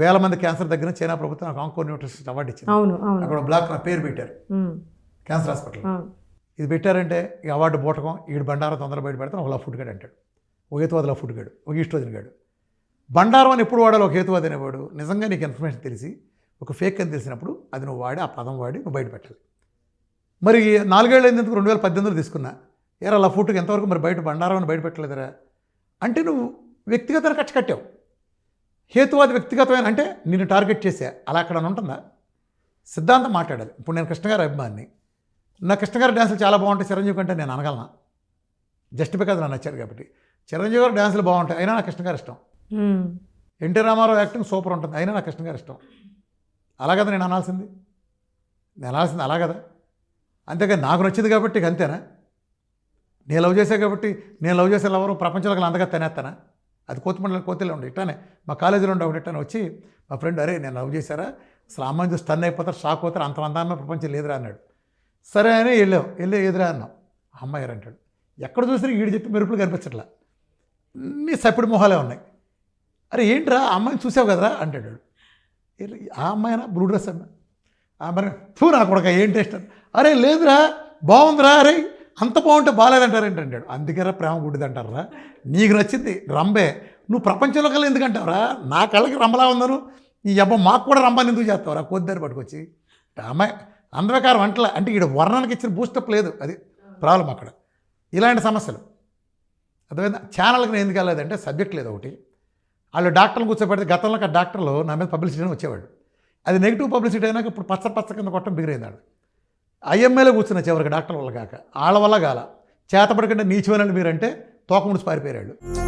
వేల మంది క్యాన్సర్ దగ్గర చైనా ప్రభుత్వం నాకు ఆంకో న్యూట్రిషన్ అవార్డు ఇచ్చింది. అక్కడ బ్లాక్ నా పేరు పెట్టారు. Cancer hospital. ఇది పెట్టారంటే ఈ అవార్డు బూటకం ఈడు బండారం తొందర బయట పెడతాను ఒక ఫుడ్ గడు అంటాడు. ఒక హేతువాదిలో ఫుడ్ గడు ఒక ఇష్టోదిన గడు. బండారం అని ఎప్పుడు వాడాలి ఒక హేతువాది అనేవాడు? నిజంగా నీకు ఇన్ఫర్మేషన్ తెలిసి ఒక ఫేక్ అని తెలిసినప్పుడు అది నువ్వు వాడి ఆ పదం వాడి నువ్వు బయట పెట్టాలి. మరి నాలుగేళ్ళు అయినందుకు రెండు వేల పద్దెనిమిదిలో తీసుకున్నా. ఏరా లఫుట్కి ఎంతవరకు మరి బయట బండారం అని బయట పెట్టలేదురా? అంటే నువ్వు వ్యక్తిగతమైన కక్ష కట్టావు. హేతువాది వ్యక్తిగతమైన అంటే నిన్ను టార్గెట్ చేసే. అలా అక్కడ ఉంటుందా? సిద్ధాంతం మాట్లాడాలి. ఇప్పుడు నేను కృష్ణ గారి అభిమాని నా కృష్ణ గారి డ్యాన్సులు చాలా బాగుంటాయి. చిరంజీవి కంటే నేను అనగలనా? జస్ట్ బికాజ్ నాకు నచ్చారు కాబట్టి. చిరంజీవి గారి డ్యాన్సులు బాగుంటాయి. అయినా నాకు కృష్ణ గారు ఇష్టం. ఎన్టీ రామారావు యాక్టింగ్ సూపర్ ఉంటుంది. అయినా నాకు కృష్ణ గారు ఇష్టం. అలా కదా నేను అనాల్సింది? నేను అనాల్సింది అలా కదా? అంతేగా నాకు నచ్చింది కాబట్టి ఇక అంతేనా? నేను లవ్ చేసా కాబట్టి నేను లవ్ చేసే ఎవరు ప్రపంచంలో అంతగా తినేస్తానా? అది కోతిమండల కోతిలో ఉండే ఇట్లానే మా కాలేజీలో ఉండే ఒకటి ఇట్టానే వచ్చి మా ఫ్రెండ్ అరే నేను లవ్ చేశారా? అసలు అమ్మాయిని చూసి స్టన్ అయిపోతారు షాక్ అవుతారు అంత అందాన్న ప్రపంచం లేదురా అన్నాడు. సరే అని వెళ్ళావు వెళ్ళే ఎదురా అన్నాం అమ్మాయి అంటాడు. ఎక్కడ చూసినా ఈడు చెప్పి మెరుపులు కనిపించట్లా. నీ సపిడి మొహాలే ఉన్నాయి. అరే ఏంట్రా? అమ్మాయిని చూసావు కదరా? అంటాడు ఆ అమ్మాయినా? బ్లూ డ్రెస్ అమ్మాయి? ఆ మరి తూ నా కొడక ఏం టేస్ట్? అరే లేదురా బాగుందిరా అరే అంత బాగుంటే బాగాలేదంటారు ఏంటంటాడు అందుకేరా ప్రేమ గుడ్డిది అంటారా నీకు నచ్చింది రంబే నువ్వు ప్రపంచంలో కల్లా ఎందుకంటావురా నా కళ్ళకి రంబలా ఉన్నారు ఈ అబ్బ మాకు కూడా రంబాన్ని ఎందుకు చేస్తావురా? కొద్దిదారి పట్టుకొచ్చి. అమ్మాయి అందరకారం వంటల అంటే ఈడ వర్ణానికి ఇచ్చిన బూస్టప్ లేదు. అది ప్రాబ్లం అక్కడ. ఇలాంటి సమస్యలు. అర్థమైందా? ఛానల్కి నేను ఎందుకు వెళ్ళలేదంటే సబ్జెక్ట్ లేదు ఒకటి. వాళ్ళు డాక్టర్లు కూర్చోబెడితే గతంలో ఆ డాక్టర్లు నా మీద పబ్లిసిటీ వచ్చేవాడు అది నెగిటివ్ పబ్లిసిటీ అయినాక ఇప్పుడు పచ్చ పచ్చ కింద కొట్టడం బిగిరైందాడు ఐఎంఏలో కూర్చున్న చివరికి డాక్టర్ వల్ల కాక. వాళ్ళ వల్ల కాల. చేతపడకుండా నీచమైన మీరంటే తోక ముడిచి పారిపోయాడు